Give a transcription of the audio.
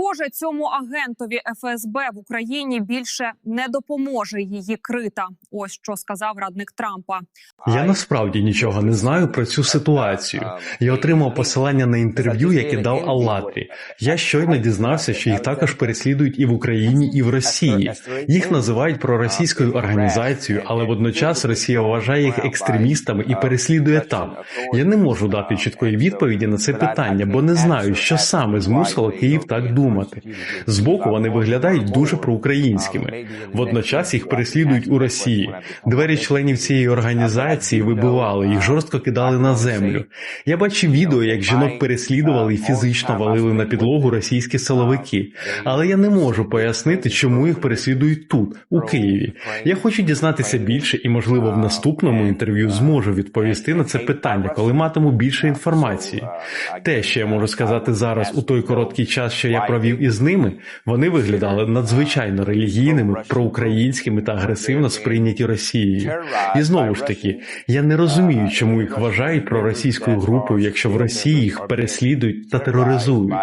Схоже, цьому агентові ФСБ в Україні більше не допоможе її крита. Ось що сказав радник Трампа. Я насправді нічого не знаю про цю ситуацію. Я отримав посилання на інтерв'ю, яке дав Аллатрі. Я щойно дізнався, що їх також переслідують і в Україні, і в Росії. Їх називають проросійською організацією, але водночас Росія вважає їх екстремістами і переслідує там. Я не можу дати чіткої відповіді на це питання, бо не знаю, що саме змусило Київ так думати. Збоку вони виглядають дуже проукраїнськими. Водночас їх переслідують у Росії. Двері членів цієї організації вибивали, їх жорстко кидали на землю. Я бачив відео, як жінок переслідували і фізично валили на підлогу російські силовики. Але я не можу пояснити, чому їх переслідують тут, у Києві. Я хочу дізнатися більше і, можливо, в наступному інтерв'ю зможу відповісти на це питання, коли матиму більше інформації. Те, що я можу сказати зараз, у той короткий час, що я провів із ними, вони виглядали надзвичайно релігійними, проукраїнськими та агресивно сприйняті Росією. І знову ж таки, я не розумію, чому їх вважають проросійською групою, якщо в Росії їх переслідують та тероризують.